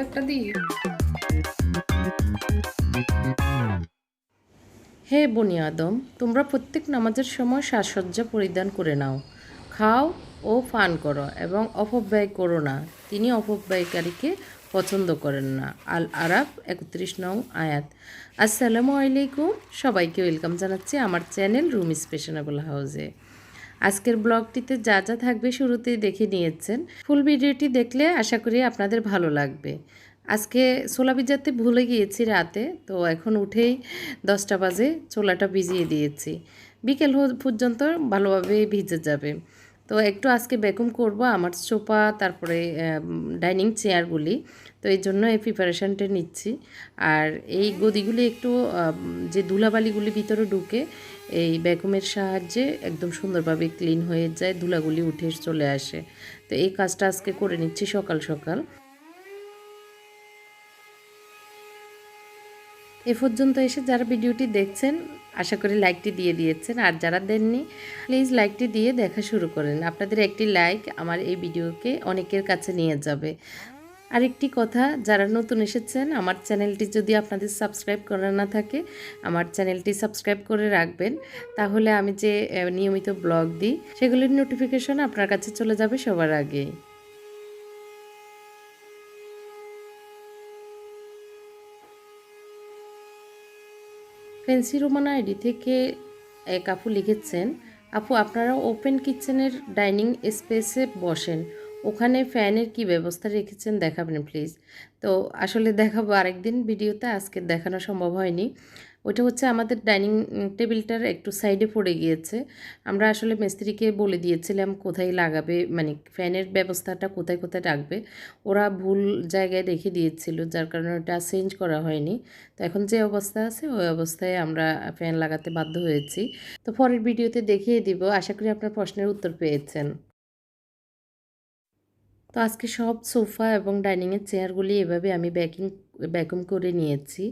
একটা দিই। হে বনি আদম, তোমরা প্রত্যেক নামাজের সময় সাজসজ্জা পরিধান করে নাও। খাও ও পান করো এবং অপব্যয় করো না। তিনি অপব্যয়কারীকে পছন্দ করেন না। আল আরাব একত্রিশ নং আয়াত। আসসালামু আলাইকুম। সবাইকে ওয়েলকাম জানাচ্ছি আমার চ্যানেল রুম স্পেশনেবল হাউসে। আজকের ব্লগটিতে যা যা থাকবে শুরুতেই দেখে নিয়েছেন। ফুল ভিডিওটি দেখলে আশা করি আপনাদের ভালো লাগবে। আজকে ছোলা ভিজাতে ভুলে গিয়েছি রাতে, তো এখন উঠেই দশটা বাজে, ছোলাটা ভিজিয়ে দিয়েছি। বিকেল পর্যন্ত ভালোভাবে ভিজে যাবে। তো একটু আজকে বেকুম করব, আমার সোফা তারপরে ডাইনিং চেয়ারগুলি, তো এই জন্য এই প্রিপারেশানটা নিচ্ছি। আর এই গদিগুলি একটু যে ধুলাবালিগুলি ভিতরে ঢুকে এই ব্যাকুমের সাহায্যে একদম সুন্দরভাবে ক্লিন হয়ে যায়, ধুলাগুলি উঠে চলে আসে। তো এই কাজটা আজকে করে নিচ্ছি সকাল সকাল। এ পর্যন্ত এসে যারা ভিডিওটি দেখছেন, আশা করি লাইকটি দিয়ে দিয়েছেন। আর যারা দেননি প্লিজ লাইকটি দিয়ে দেখা শুরু করেন। আপনাদের একটি লাইক আমার এই ভিডিওকে অনেকের কাছে নিয়ে যাবে। আরেকটি কথা, যারা নতুন এসেছেন, আমার চ্যানেলটি যদি আপনাদের সাবস্ক্রাইব করা না থাকে, আমার চ্যানেলটি সাবস্ক্রাইব করে রাখবেন। তাহলে আমি যে নিয়মিত ব্লগ দিই, সেগুলির নোটিফিকেশন আপনার কাছে চলে যাবে সবার আগে। ফেন্সি রোমানা আইডি থেকে এক আপু লিখেছেন, আপু, আপনারা ওপেন কিচেনের ডাইনিং স্পেসে বসেন। ওখানে ফ্যানের কি ব্যবস্থা রেখেছেন দেখাবেন প্লিজ তো আসলে দেখাবো আরেকদিন ভিডিওতে, আজকে দেখানো সম্ভব হয়নি। ওটা হচ্ছে আমাদের ডাইনিং টেবিলটার একটু সাইডে পড়ে গিয়েছে। আমরা আসলে মিস্ত্রিকে বলে দিয়েছিলাম কোথায় লাগাবে মানে ফ্যানের ব্যবস্থাটা কোথায় কোথায় রাখবে। ওরা ভুল জায়গায় রেখে দিয়েছিল, যার কারণে ওটা চেঞ্জ করা হয়নি। তো এখন যে অবস্থা আছে, ওই অবস্থায় আমরা ফ্যান লাগাতে বাধ্য হয়েছি। তো পরের ভিডিওতে দেখিয়ে দিব। আশা করি আপনার প্রশ্নের উত্তর পেয়েছেন। তো আজকে সব সোফা এবং ডাইনিংয়ের চেয়ারগুলি এভাবে আমি ব্যাকিং ব্যাকুম করে নিয়েছি।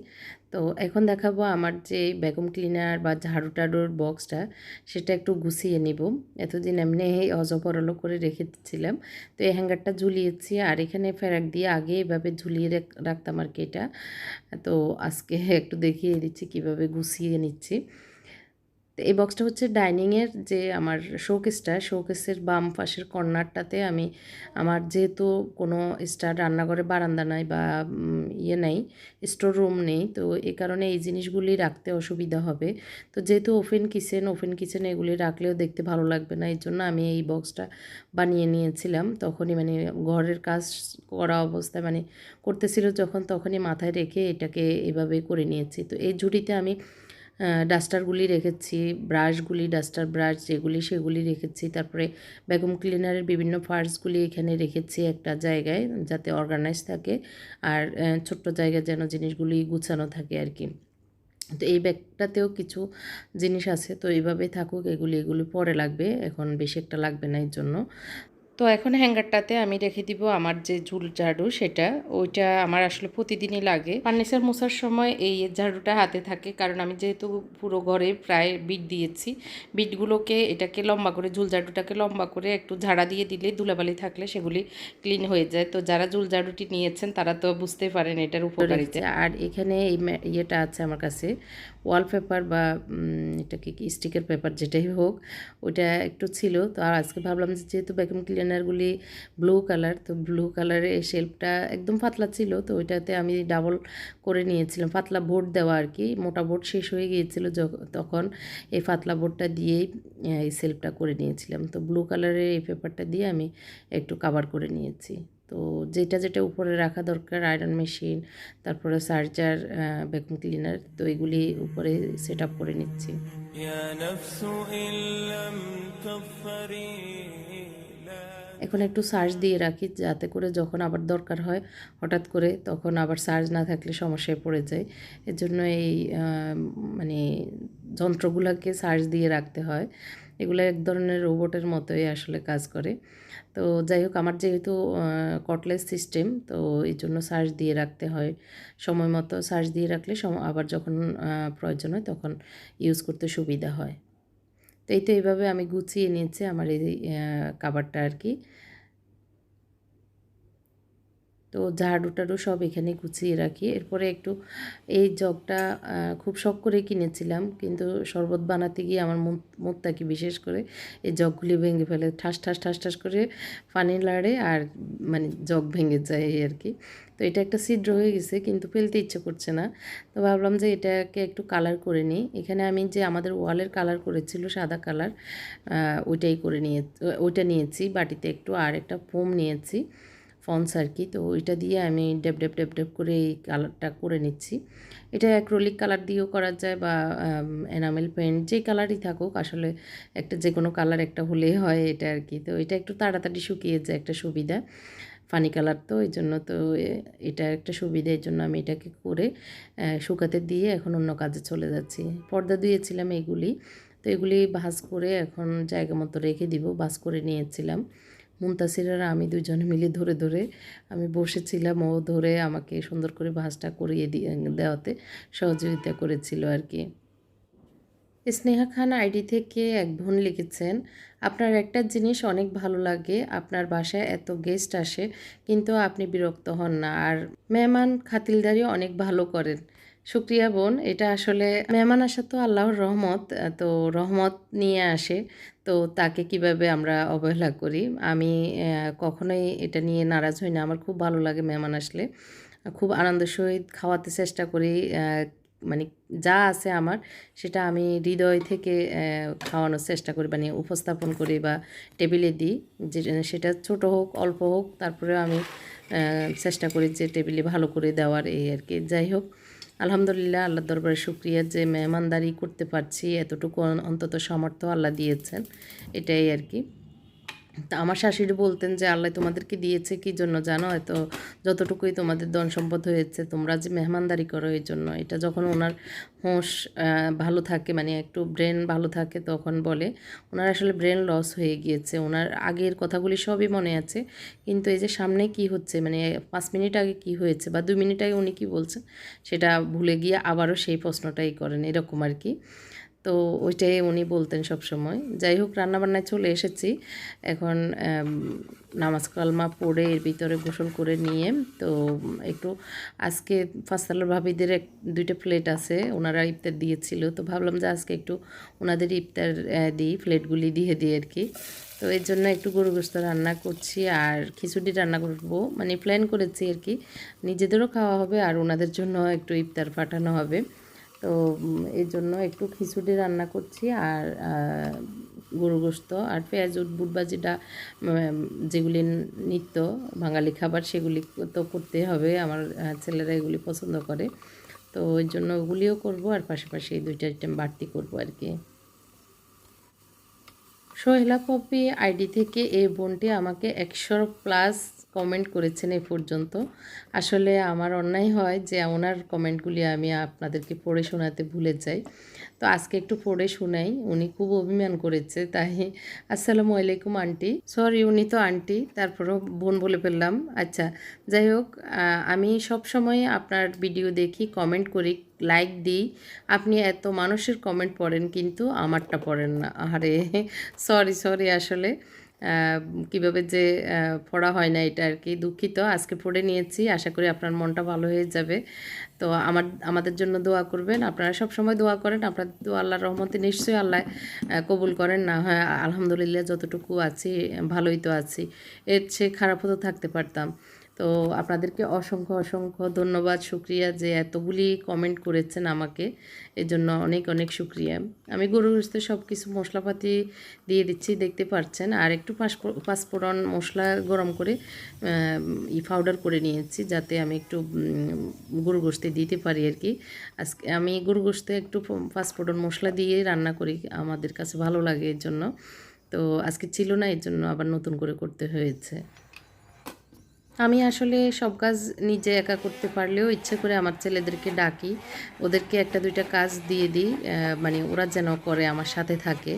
তো এখন দেখাবো আমার যে ব্যাকুম ক্লিনার বা ঝাড়ু টাড়ুর বক্সটা, সেটা একটু গুছিয়ে নিব। এতদিন এমনি অজপরলো করে রেখেছিলাম। তো এই হ্যাঙ্গারটা ঝুলিয়েছি আর এখানে ফেরাক দিয়ে আগে এভাবে ঝুলিয়ে রাখ- রাখতাম আর কি এটা। তো আজকে একটু দেখিয়ে দিচ্ছি কীভাবে গুছিয়ে নিচ্ছি। তো এই বক্সটা হচ্ছে ডাইনিংয়ের যে আমার শোকেসটা শোকেসের বাম পাশের কর্নারটাতে আমি আমার যেহেতু কোনো স্টার রান্নাঘরে বারান্দা নাই বা ইয়ে নেই স্টোর রুম নেই, তো এই কারণে এই জিনিসগুলি রাখতে অসুবিধা হবে। তো যেহেতু ওপেন কিচেন ওপেন কিচেন এগুলি রাখলেও দেখতে ভালো লাগবে না এই জন্য আমি এই বক্সটা বানিয়ে নিয়েছিলাম। তখনই মানে ঘরের কাজ করা অবস্থায় মানে করতেছিল যখন, তখনই মাথায় রেখে এটাকে এভাবে করে নিয়েছি। তো এই ঝুড়িতে আমি ডাস্টারগুলি রেখেছি, ব্রাশগুলি, ডাস্টার ব্রাশ, যেগুলি সেগুলি রেখেছি, তারপরে ব্যাকুম ক্লিনারের বিভিন্ন পার্টসগুলি এখানে রেখেছি একটা জায়গায় যাতে অর্গানাইজ থাকে আর ছোট্ট জায়গায় যেন জিনিসগুলি গুছানো থাকে আর কি। তো এই ব্যাগটাতেও কিছু জিনিস আছে, তো এইভাবে থাকুক, এগুলি এগুলি পরে লাগবে, এখন বেশি একটা লাগবে না এর জন্য। তো এখন হ্যাঙ্গারটাতে আমি রেখে দিব আমার যে ঝুল ঝাড়ু সেটা। ওইটা আমার আসলে প্রতিদিনই লাগে। ফার্নিচার মোছার সময় এই ঝাড়ুটা হাতে থাকে কারণ আমি যেহেতু পুরো ঘরে প্রায় বিট দিয়েছি, বিটগুলোকে এটাকে লম্বা করে, ঝুল ঝাড়ুটাকে লম্বা করে একটু ঝাড়া দিয়ে দিলে ধুলাবালি থাকলে সেগুলি ক্লিন হয়ে যায়। তো যারা ঝুল ঝাড়ুটি নিয়েছেন তারা তো বুঝতে পারেন এটার উপকারিতা। আর এখানে এই ইয়েটা আছে আমার কাছে, ওয়ালপেপার বা এটাকে কি, স্টিকের পেপার যেটাই হোক, ওইটা একটু ছিল। তো আর আজকে ভাবলাম যেহেতু ভ্যাকুম ক্লিনারগুলি ব্লু কালার তো ব্লু কালারের এই শেল্পটা একদম পাতলা ছিল, তো ওইটাতে আমি ডাবল করে নিয়েছিলাম। পাতলা বোর্ড দেওয়া আর কি, মোটা বোর্ড শেষ হয়ে গিয়েছিল তখন এই পাতলা বোর্ডটা দিয়েই এই সেলফটা করে নিয়েছিলাম। তো ব্লু কালারের এই পেপারটা দিয়ে আমি একটু কাভার করে নিয়েছি। তো যেটা যেটা উপরে রাখা দরকার আয়রন মেশিন তারপরে চার্জার ভ্যাকুম ক্লিনার তো এগুলি উপরে সেট আপ করে নিচ্ছি। এখন একটু সার্চ দিয়ে রাখি যাতে করে যখন আবার দরকার হয় হঠাৎ করে তখন আবার সার্চ না থাকলে সমস্যায় পড়ে যায় এর জন্য এই মানে যন্ত্রগুলোকে সার্চ দিয়ে রাখতে হয়। এগুলো এক ধরনের রোবটের মতোই আসলে কাজ করে। তো যাই হোক, আমার যেহেতু কটলেস সিস্টেম তো এই জন্য সার্চ দিয়ে রাখতে হয়। সময় মতো সার্চ দিয়ে রাখলে আবার যখন প্রয়োজন হয় তখন ইউজ করতে সুবিধা হয়। তো তো এইভাবে আমি গুছিয়ে নিয়েছি আমার এই কাবারটা আর কি। তো ঝাড়ু টাড়ু সব এখানে গুছিয়ে রাখি। এরপরে একটু এই জগটা খুব শখ করে কিনেছিলাম, কিন্তু শরবত বানাতে গিয়ে আমার মুখটাকে বিশেষ করে এই জগগুলি ভেঙে ফেলে। ঠাস ঠাস ঠাস ঠাস করে পানি লাড়ে আর মানে জগ ভেঙে যায় এই আর কি। তো এটা একটা ছিদ্র হয়ে গেছে, কিন্তু ফেলতে ইচ্ছে করছে না। তো ভাবলাম যে এটাকে একটু কালার করে নিই। এখানে আমি যে আমাদের ওয়ালের কালার করেছিল সাদা কালার ওইটাই করে নিয়ে, ওইটা নিয়েছি। বাটিতে একটু আর একটা ফোম নিয়েছি। ফন্স আর কি। তো ওইটা দিয়ে আমি ডেপ ডেপ ডেপ ডেপ করে এই কালারটা করে নিচ্ছি। এটা অ্যাক্রোলিক কালার দিয়েও করা যায় বা এনামেল পেন্ট যে কালারই থাকুক, আসলে একটা যে কোনো কালার একটা হলেই হয় এটা আর কি। তো এটা একটু তাড়াতাড়ি শুকিয়ে যায় একটা সুবিধা, ফানি কালার তো, এই জন্য তো এটা একটা সুবিধা, এই জন্য আমি এটাকে করে শুকাতে দিয়ে এখন অন্য কাজে চলে যাচ্ছি। পর্দা দিয়েছিলাম এগুলি, তো এগুলি ভাজ করে এখন জায়গা মতো রেখে দিব, ভাজ করে নিয়েছিলাম। মুন্তাসির আর আমি দুজনে মিলে ধরে ধরে আমি বসেছিলাম। ও ধরে আমাকে সুন্দর করে ভাজটা করিয়ে দিয়ে, দেওয়াতে সহযোগিতা করেছিল আর কি। স্নেহা খান আইডি থেকে এক বোন লিখেছেন, আপনার একটা জিনিস অনেক ভালো লাগে, আপনার বাসায় এত গেস্ট আসে, কিন্তু আপনি বিরক্ত হন না। আর মেহমান খাতিলদারি অনেক ভালো করেন। শুক্রিয়া বোন, এটা আসলে মেহমান আসা তো আল্লাহর রহমত তো রহমত নিয়ে আসে, তো তাকে কীভাবে আমরা অবহেলা করি? আমি কখনোই এটা নিয়ে নারাজ হই না, আমার খুব ভালো লাগে মেহমান আসলে, খুব আনন্দের সহিত খাওয়াতে চেষ্টা করি মানে যা আছে আমার, সেটা আমি হৃদয় থেকে খাওয়ানোর চেষ্টা করি মানে উপস্থাপন করি বা টেবিলে দিই, যে সেটা ছোট হোক, অল্প হোক তারপরে আমি চেষ্টা করি যে টেবিলে ভালো করে দেওয়ার এই আর কি। যাই হোক আলহামদুলিল্লাহ আল্লাহ দরবারে শুক্রিয়া যে মেহমানদারি করতে পারছি, এতটুকু অন্তত সামর্থ্য আল্লাহ দিয়েছেন, এটাই আর কি। তা আমার শাশুড়ি বলতেন যে, আল্লাহ তোমাদেরকে দিয়েছে কি জন্য জানো? হয়তো যতটুকুই তোমাদের ধন সম্পদ হয়েছে, তোমরা যে মেহমানদারি করো এই জন্য। এটা যখন ওনার হোঁশ ভালো থাকে মানে একটু ব্রেন ভালো থাকে, তখন বলে, ওনার আসলে ব্রেন লস হয়ে গিয়েছে। ওনার আগের কথাগুলি সবই মনে আছে, কিন্তু এই যে সামনে কি হচ্ছে মানে পাঁচ মিনিট আগে কি হয়েছে বা দুই মিনিট আগে উনি কি বলছেন, সেটা ভুলে গিয়ে আবারও সেই প্রশ্নটাই করেন, এরকম আর কি। তো ওইটাই উনি বলতেন সব সময় যাই হোক, রান্নাবান্নায় চলে এসেছি। এখন নামাজ কালমা পড়ে এর ভিতরে গোসল করে নিয়ে, তো একটু আজকে ফাস্তালার ভাবিদের এক, দুইটা প্লেট আছে, ওনারা ইফতার দিয়েছিল। তো ভাবলাম যে আজকে একটু ওনাদের ইফতার দিই, প্লেটগুলি দিয়ে দিই আর কি। তো এর জন্য একটু গরু গোস্ত রান্না করছি আর খিচুড়ি রান্না করব। মানে প্ল্যান করেছি আর কি। নিজেদেরও খাওয়া হবে আর ওনাদের জন্য একটু ইফতার পাঠানো হবে। তো এর জন্য একটু খিচুড়ি রান্না করছি আর গরু গোস্ত আর পেঁয়াজ বুট যেটা যেগুলি নিত্য বাঙালি খাবার সেগুলি তো করতে হবে। আমার ছেলেরা এগুলি পছন্দ করে। তো ওই জন্য ওগুলিও করব আর পাশাপাশি এই দুইটা আইটেম বাড়তি করব আর কি। সোহেলা পপি আইডি থেকে এই বোনটি আমাকে একশো প্লাস কমেন্ট করেছেন এ পর্যন্ত। আসলে আমার অন্যায় হয় যে, ওনার কমেন্টগুলি আমি আপনাদেরকে পড়ে শোনাতে ভুলে যাই। তো আজকে একটু পড়ে শোনাই উনি খুব অভিমান করেছে, তাই আসসালামু আলাইকুম আন্টি। সরি উনি তো আন্টি, তারপরও বোন বলে ফেললাম। আচ্ছা যাই হোক আমি সবসময় আপনার ভিডিও দেখি কমেন্ট করি লাইক দিই। আপনি এত মানুষের কমেন্ট পড়েন, কিন্তু আমারটা পড়েন না। আরে সরি সরি আসলে। কীভাবে যে পড়া হয় না এটা আর কি দুঃখিত। আজকে পড়ে নিয়েছি, আশা করি আপনার মনটা ভালো হয়ে যাবে। তো আমার, আমাদের জন্য দোয়া করবেন। আপনারা সব সময় দোয়া করেন, আপনার দোয়া আল্লাহর রহমতে নিশ্চয়ই আল্লাহ কবুল করেন। না হয় আলহামদুলিল্লাহ যতটুকু আছি, ভালোই তো আছি। এর চেয়ে খারাপও তো থাকতে পারতাম। তো আপনাদেরকে অসংখ্য অসংখ্য ধন্যবাদ, শুক্রিয়া যে এতগুলি কমেন্ট করেছেন আমাকে। এর জন্য অনেক অনেক শুক্রিয়া। আমি গরু গোস্তে সব কিছু মশলাপাতি দিয়ে দিচ্ছি, দেখতে পাচ্ছেন আর একটু পাঁচফো- পাঁচফোড়ন মশলা গরম করে ই পাউডার করে নিয়েছি, যাতে আমি একটু গরু গোস্তে দিতে পারি আর কি। আজকে আমি গরু গোস্তে একটু পাঁচফোড়ন মশলা দিয়ে রান্না করি, আমাদের কাছে ভালো লাগে এর জন্য। তো আজকে ছিল না, এর জন্য আবার নতুন করে করতে হয়েছে। আমি আসলে সব কাজ নিজে একা করতে পারলেও ইচ্ছে করে আমার ছেলেদেরকে ডাকি। ওদেরকে একটা দুইটা কাজ দিয়ে দিই মানে ওরা যেন করে আমার সাথে থাকে।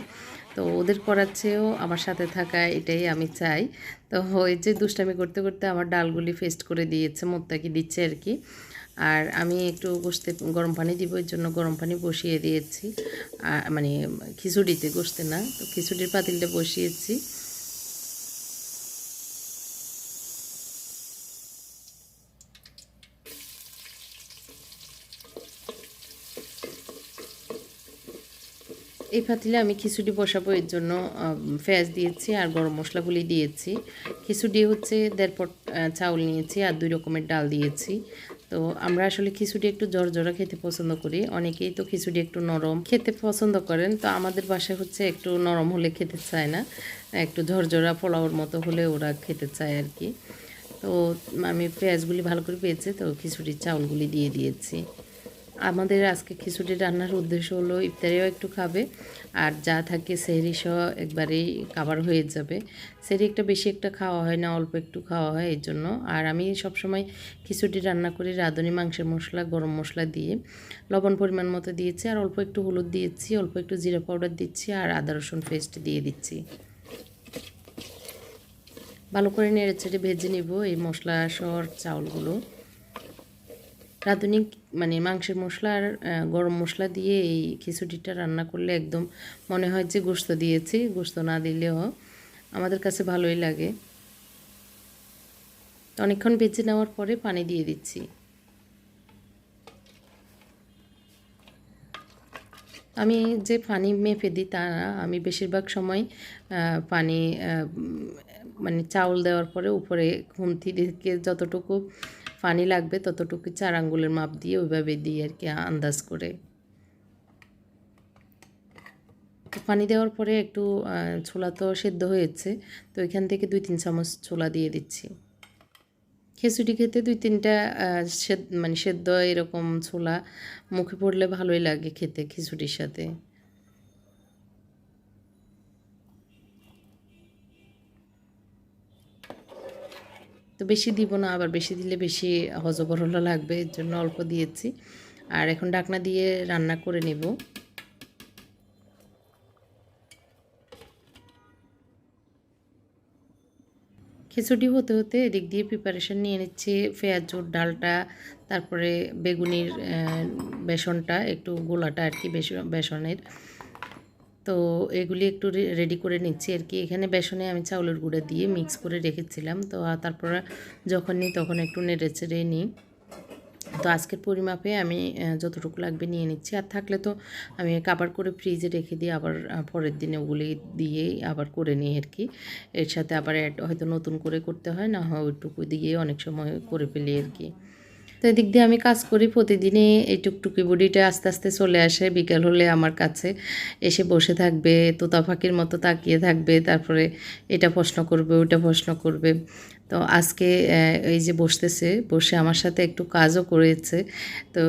তো ওদের করার চেয়েও আমার সাথে থাকা এটাই আমি চাই। তো ওই যে দুষ্টামি করতে করতে আমার ডালগুলি ফেস্ট করে দিয়েছে, মোত্তাকি দিচ্ছে আর কি। আর আমি একটু গোস্তে গরম পানি দিব এর জন্য গরম পানি বসিয়ে দিয়েছি। মানে খিচুড়িতে গোস্তে না, তো খিচুড়ির পাতিলটা বসিয়েছি। এই পাতিলে আমি খিচুড়ি বসাবো, এর জন্য পেঁয়াজ দিয়েছি আর গরম মশলাগুলি দিয়েছি। খিচুড়ি হচ্ছে দেড় পট চাউল নিয়েছি আর দুই রকমের ডাল দিয়েছি। তো আমরা আসলে খিচুড়ি একটু জর্জরা খেতে পছন্দ করি। অনেকেই তো খিচুড়ি একটু নরম খেতে পছন্দ করেন। তো আমাদের বাসায় হচ্ছে একটু নরম হলে খেতে চায় না, একটু ঝরঝরা পোলাওর মতো হলে ওরা খেতে চায় আর কি। তো আমি পেঁয়াজগুলি ভালো করে পেয়েছি তো খিচুড়ির চাউলগুলি দিয়ে দিয়েছি। আমাদের আজকে খিচুড়ি রান্নার উদ্দেশ্য হলো ইফতারিও একটু খাবে, আর যা থাকে সেহরি সহ একবারেই কাবার হয়ে যাবে। সেহরি একটা বেশি একটা খাওয়া হয় না, অল্প একটু খাওয়া হয় এর জন্য। আর আমি সবসময় খিচুড়ি রান্না করি রাঁধুনি, মাংসের মশলা, গরম মশলা দিয়ে। লবণ পরিমাণ মতো দিয়েছি, আর অল্প একটু হলুদ দিয়েছি, অল্প একটু জিরা পাউডার দিচ্ছি, আর আদা, রসুন পেস্ট দিয়ে দিচ্ছি। ভালো করে নেড়ে চেড়ে ভেজে নিব এই মশলা সর চাউলগুলো। রাঁধুনি মানে মাংসের মশলা আর গরম মশলা দিয়ে এই খিচুড়িটা রান্না করলে একদম মনে হয় যে গোস্ত দিয়েছি, গোস্ত না দিলেও আমাদের কাছে ভালোই লাগে। অনেকক্ষণ ভেজে নেওয়ার পরে পানি দিয়ে দিচ্ছি। আমি যে পানি মেপে দিই তা না, আমি বেশিরভাগ সময় পানি মানে চাউল দেওয়ার পরে উপরে খুন্তি দিকে যতটুকু পানি লাগবে ততটুকু চার আঙ্গুলের মাপ দিয়ে ওইভাবে দিই আর কি আন্দাজ করে। পানি দেওয়ার পরে একটু ছোলা তো সেদ্ধ হয়েছে, তো এখান থেকে দুই তিন চামচ ছোলা দিয়ে দিচ্ছি। খিচুড়ি খেতে দুই তিনটা মানে সেদ্ধ এরকম ছোলা মুখে পড়লে ভালোই লাগে খেতে খিচুড়ির সাথে। তো বেশি দিব না, আবার বেশি দিলে বেশি হজবরল লাগবে, এর জন্য অল্প দিয়েছি। আর এখন ডাকনা দিয়ে রান্না করে নেব। খিচুড়ি হতে হতে এদিক দিয়ে প্রিপারেশন নিয়ে নিচ্ছি পেঁয়াজুর ডালটা, তারপরে বেগুনির বেসনটা, একটু গোলাটা আর কি বেস- বেসনের। তো এগুলি একটু রেডি করে নিচ্ছি আর কি। এখানে বেসনে আমি চাউলের গুঁড়া দিয়ে মিক্স করে রেখেছিলাম। তো তারপরে যখন নিই তখন একটু নেড়ে চেড়ে নিই। তো আজকের পরিমাপে আমি যতটুকু লাগবে নিয়ে নিচ্ছি। আর থাকলে তো আমি কাবার করে ফ্রিজে রেখে দিয়ে আবার পরের দিনে ওগুলি দিয়েই আবার করে নিই আর কি। এর সাথে আবার হয়তো নতুন করে করতে হয়, না হয় ওইটুকু দিয়ে অনেক সময় করে ফেলি আর কি। এদিক দিয়ে আমি কাজ করি, প্রতিদিনই এই টুকটুকি বুড়িটা আস্তে আস্তে চলে আসে, বিকেল হলে আমার কাছে এসে বসে থাকবে, তোতা ফাঁকির মতো তাকিয়ে থাকবে, তারপরে এটা প্রশ্ন করবে ওটা প্রশ্ন করবে। তো আজকে এই যে বসতেছে, বসে আমার সাথে একটু কাজও করেছে। তো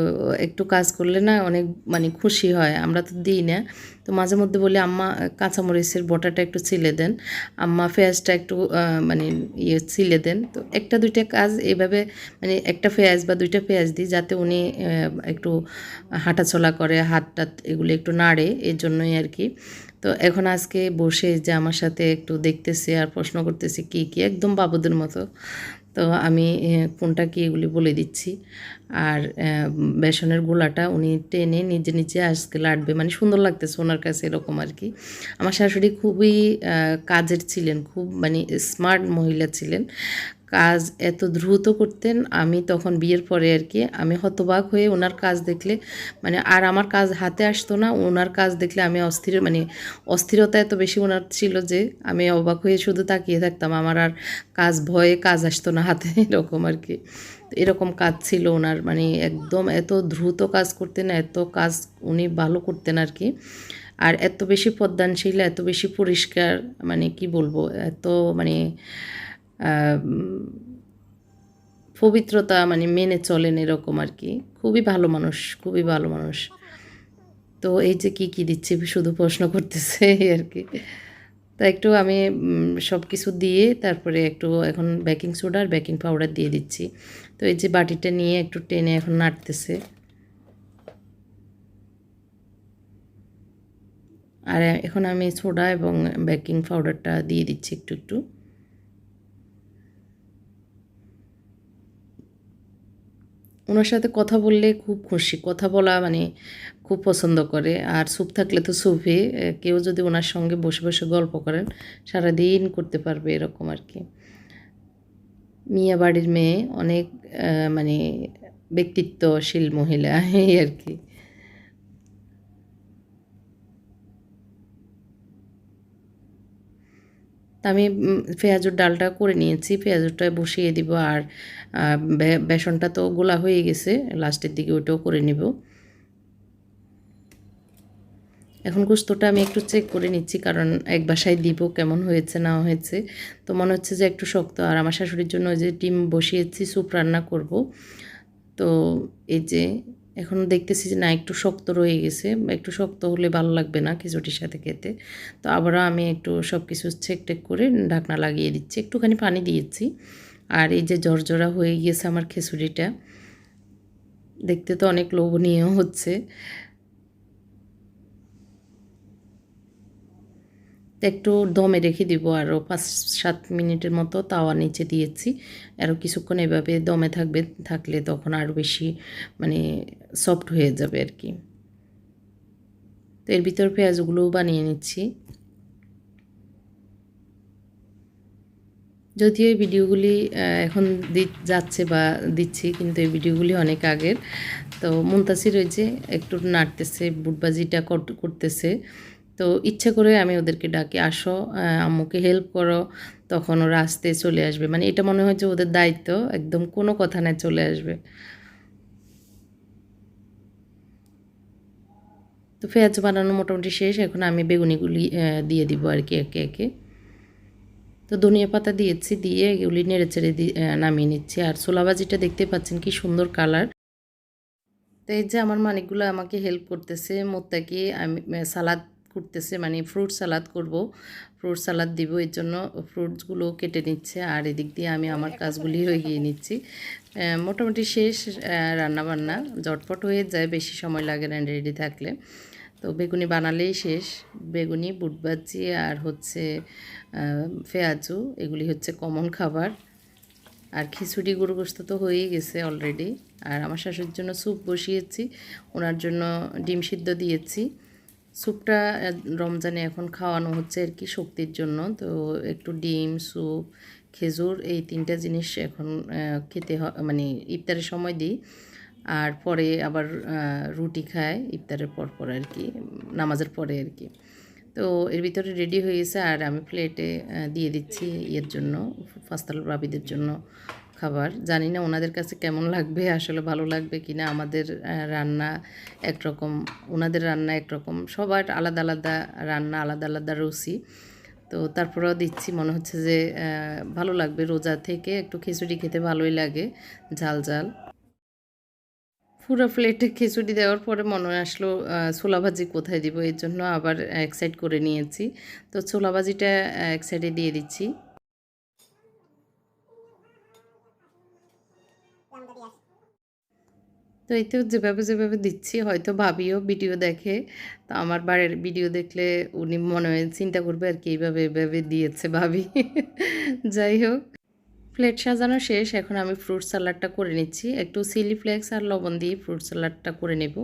একটু কাজ করলে না অনেক মানে খুশি হয়, আমরা তো দিই না। তো মাঝে মধ্যে বলি, আম্মা, কাঁচামরিচের বটাটা একটু ছিলে দেন। আম্মা, পেঁয়াজটা একটু মানে ইয়ে ছিলে দেন। তো একটা, দুইটা কাজ এইভাবে মানে একটা পেঁয়াজ বা দুইটা পেঁয়াজ দিই, যাতে উনি একটু হাঁটাচলা করে হাত টাত এগুলো একটু নাড়ে, এর জন্যই আর কি। তো এখন আজকে বসে যে আমার সাথে একটু দেখতেছে আর প্রশ্ন করতেছে কি কি, একদম বাবুদের মতো। তো আমি কোনটা কি এগুলি বলে দিচ্ছি। আর বেসনের গোলাটা উনি টেনে নিজে নিজে আজকে লাটবে মানে সুন্দর লাগতেছে ওনার কাছে এরকম আর কি। আমার শাশুড়ি খুবই কাজের ছিলেন, খুব মানে স্মার্ট মহিলা ছিলেন। কাজ এত দ্রুত করতেন, আমি তখন বিয়ের পরে আর কি, আমি হতবাক হয়ে ওনার কাজ দেখলে মানে আর আমার কাজ হাতে আসতো না, ওনার কাজ দেখলে আমি অস্থির মানে অস্থিরতা এত বেশি ওনার ছিল যে, আমি অবাক হয়ে শুধু তাকিয়ে থাকতাম, আমার আর কাজ ভয়ে কাজ আসতো না হাতে, এরকম আর কি। এরকম কাজ ছিল ওনার মানে একদম এত দ্রুত কাজ করতেন, এত কাজ উনি ভালো করতেন আর কি। আর এত বেশি পদ্মানশীল এত বেশি পরিষ্কার মানে কি বলব, এত মানে পবিত্রতা মানে মেনে চলেন এরকম আর কি। খুবই ভালো মানুষ, খুবই ভালো মানুষ। তো এই যে কি কি দিচ্ছে, শুধু প্রশ্ন করতেছে আর কি। তা একটু আমি সব কিছু দিয়ে তারপরে একটু এখন বেকিং সোডা আর বেকিং পাউডার দিয়ে দিচ্ছি। তো এই যে বাটিটা নিয়ে একটু টেনে এখন নাড়তেছে। আর এখন আমি সোডা এবং বেকিং পাউডারটা দিয়ে দিচ্ছি একটু একটু। ওনার সাথে কথা বললে খুব খুশি। কথা বলা মানে খুব পছন্দ করে। আর সুপ থাকলে তো সুপে কেউ যদি ওনার সঙ্গে বসে বসে গল্প করেন, সারাদিন করতে পারবে এরকম আর কি। মিয়া বাড়ির মেয়ে অনেক মানে ব্যক্তিত্বশীল মহিলা, এই আর কি। তা আমি পেঁয়াজুর ডালটা করে নিয়েছি। পেঁয়াজুরটা বসিয়ে দিব আর বেসনটা তো গোলা হয়ে গেছে, লাস্টের দিকে ওইটাও করে নিব। এখন গোস্তটা আমি একটু চেক করে নিচ্ছি, কারণ এক বাসায় দিব কেমন হয়েছে না হয়েছে। তো মনে হচ্ছে যে একটু শক্ত, আর আমার শাশুড়ির জন্য ওই যে ডিম বসিয়েছি, স্যুপ রান্না করব। তো এই যে এখন দেখতেছি যে না, একটু শক্ত রয়ে গেছে, একটু শক্ত হলে ভালো লাগবে না খিচুড়ির সাথে খেতে। তো আবারও আমি একটু সব কিছু চেক টেক করে ঢাকনা লাগিয়ে দিচ্ছি, একটুখানি পানি দিয়েছি। আর এই যে জর্জরা হয়ে গিয়েছে আমার খিচুড়িটা, দেখতে তো অনেক লোভনীয় হচ্ছে। তো একটু দমে রেখে দিব আরও পাঁচ, সাত মিনিটের মতো তাওয়া নিচে দিয়েছি। আরও কিছুক্ষণ এভাবে দমে থাকবে, থাকলে তখন আরও বেশি মানে সফট হয়ে যাবে আর কি তো এর ভিতর পেঁয়াজগুলোও বানিয়ে নিচ্ছি। যদিও এই ভিডিওগুলি এখন দি- যাচ্ছে বা দিচ্ছি, কিন্তু এই ভিডিওগুলি অনেক আগের। তো মুনতাসির ওই যে একটু নাড়তেছে, বুটবাজিটা কর- করতেছে। তো ইচ্ছা করে আমি ওদেরকে ডাকি, আসো আম্মুকে হেল্প করো। তখন ওরা আসতে চলে আসবে। মানে এটা মনে হয় যে ওদের দায়িত্ব, একদম কোনো কথা না চলে আসবে। তো পেঁয়াজ বানানো মোটামুটি শেষ, এখন আমি বেগুনিগুলি দিয়ে দিব আর কি একে একে। তো ধনিয়া পাতা দিয়েছি, দিয়ে এগুলি নেড়ে চেড়ে নামিয়ে নিচ্ছি। আর ছোলাবাজিটা দেখতে পাচ্ছেন কি সুন্দর কালার। তো এই যে আমার মানিকগুলো আমাকে হেল্প করতেছে, মোত্তাকি, আমি সালাদ করতেছে মানে ফ্রুট সালাদ করব। ফ্রুট সালাদ দিব এর জন্য ফ্রুটসগুলো কেটে নিচ্ছে আর এদিক দিয়ে আমি আমার কাজগুলি এগিয়ে নিচ্ছি। মোটামুটি শেষ রান্নাবান্না। জটপট হয়ে যায় বেশি সময় লাগে না রেডি থাকলে। তো বেগুনি বানালেই শেষ। বেগুনি বুটবাজি আর হচ্ছে পেঁয়াজু এগুলি হচ্ছে কমন খাবার। আর খিচুড়ি গরু গোস্ত তো হয়েই গেছে অলরেডি আর আমার শাশুড়ির জন্য স্যুপ বসিয়েছি ওনার জন্য ডিম সিদ্ধ দিয়েছি। স্যুপটা রমজানে এখন খাওয়ানো হচ্ছে আর কি শক্তির জন্য। তো একটু ডিম স্যুপ খেজুর এই তিনটা জিনিস এখন খেতে মানে ইফতারের সময় দিই। আর পরে আবার রুটি খায় ইফতারের পর পর আর কি, নামাজের পরে আর কি। তো এর ভিতরে রেডি হয়ে গেছে আর আমি প্লেটে দিয়ে দিচ্ছি ইয়ের জন্য ফাস্তাল বাবিদের জন্য। খাবার। জানি না ওনাদের কাছে কেমন লাগবে, আসলে ভালো লাগবে কি না আমাদের রান্না একরকম, ওনাদের রান্না একরকম। সবার আলাদা আলাদা রান্না, আলাদা আলাদা রুচি। তো তারপরেও দিচ্ছি, মনে হচ্ছে যে ভালো লাগবে। রোজা থেকে একটু খিচুড়ি খেতে ভালোই লাগে, ঝাল ঝাল। পুরো প্লেটে খিচুড়ি দেওয়ার পরে মনে আসলো ছোলা ভাজি কোথায় দিব? এর জন্য আবার এক সাইড করে নিয়েছি। তো ছোলা ভাজিটা এক সাইডে দিয়ে দিচ্ছি। তো এই তো যেভাবে যেভাবে দিচ্ছি, হয়তো ভাবিও ভিডিও দেখে। তো আমার বাড়ির ভিডিও দেখলে উনি মনে হয় চিন্তা করবে আর কি, এইভাবে এভাবে দিয়েছে ভাবি। যাই হোক, প্লেট সাজানো শেষ, এখন আমি ফ্রুট সালাডটা করে নিচ্ছি। একটু সিলি ফ্লেক্স আর লবণ দিয়ে ফ্রুট সালাডটা করে নেব।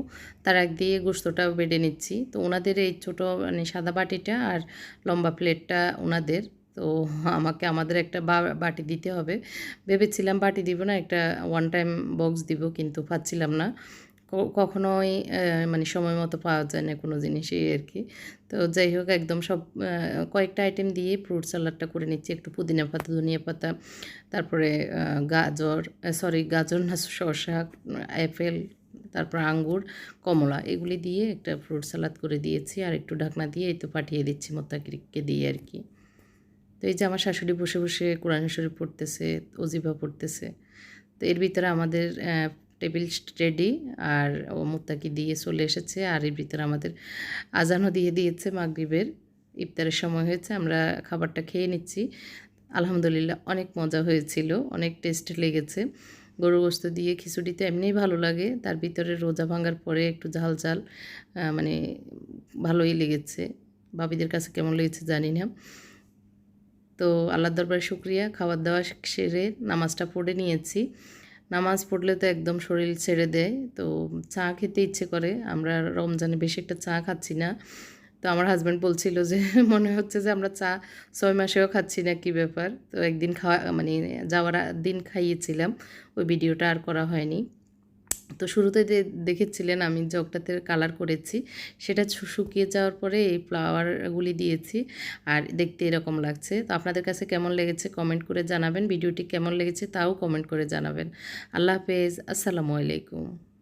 তার এক দিয়ে গোস্তটাও বেডে নিচ্ছি। তো ওনাদের এই ছোটো মানে সাদা বাটিটা আর লম্বা প্লেটটা ওনাদের। তো আমাকে, আমাদের একটা বাটি দিতে হবে। ভেবেছিলাম বাটি দিব না, একটা ওয়ান টাইম বক্স দিব কিন্তু পাচ্ছিলাম না। কখনোই মানে সময় মতো পাওয়া যায় না কোনো জিনিসই আর কি তো যাই হোক, একদম সব কয়েকটা আইটেম দিয়ে ফ্রুট সালাডটা করে নিচ্ছি। একটু পুদিনা পাতা, ধনিয়া পাতা, তারপরে গাজর সরি গাজর না শসা অ্যাপেল তারপর আঙ্গুর, কমলা, এগুলি দিয়ে একটা ফ্রুট সালাদ করে দিয়েছি। আর একটু ঢাকনা দিয়ে এই তো পাঠিয়ে দিচ্ছি মোত্তাকিকে দিয়ে আর কি তো এই যে আমার শাশুড়ি বসে বসে কোরআন শরীফ পড়তেছে অজিফা পড়তেছে, তো এর ভিতরে আমাদের টেবিল রেডি আর ও মুত্তাকি দিয়ে চলে এসেছে আর এর ভিতরে আমাদের আজানও দিয়ে দিয়েছে মাগরিবের। ইফতারের সময় হয়েছে, আমরা খাবারটা খেয়ে নিচ্ছি। আলহামদুলিল্লাহ অনেক মজা হয়েছিল, অনেক টেস্ট লেগেছে। গরু গোস্ত দিয়ে খিচুড়িতে এমনিই ভালো লাগে, তার ভিতরে রোজা ভাঙার পরে একটু ঝাল ঝাল মানে ভালোই লেগেছে। বাবিদের কাছে কেমন লেগেছে জানি না। তো আল্লাহর দরবারে শুক্রিয়া। খাবার দাওয়া সেরে নামাজটা পড়ে নিয়েছি। নামাজ পড়লে তো একদম শরীর ছেড়ে দেয়। তো চা খেতে ইচ্ছে করে। আমরা রমজানে বেশি একটা চা খাচ্ছি না। তো আমার হাজব্যান্ড বলছিল যে, মনে হচ্ছে যে আমরা চা ছয় মাসেও খাচ্ছি না, কি ব্যাপার? তো একদিন খাওয়া মানে যাওয়ার দিন খাইয়েছিলাম। ওই ভিডিওটা আর করা হয়নি। তো শুরুতে যে দেখেছিলেন আমি জগটাতে কালার করেছি, সেটা শুকিয়ে যাওয়ার পরে এই ফ্লাওয়ারগুলি দিয়েছি আর দেখতে এরকম লাগছে। তো আপনাদের কাছে কেমন লেগেছে কমেন্ট করে জানাবেন, ভিডিওটি কেমন লেগেছে তাও কমেন্ট করে জানাবেন। আল্লাহ হাফেজ, আসসালামু আলাইকুম।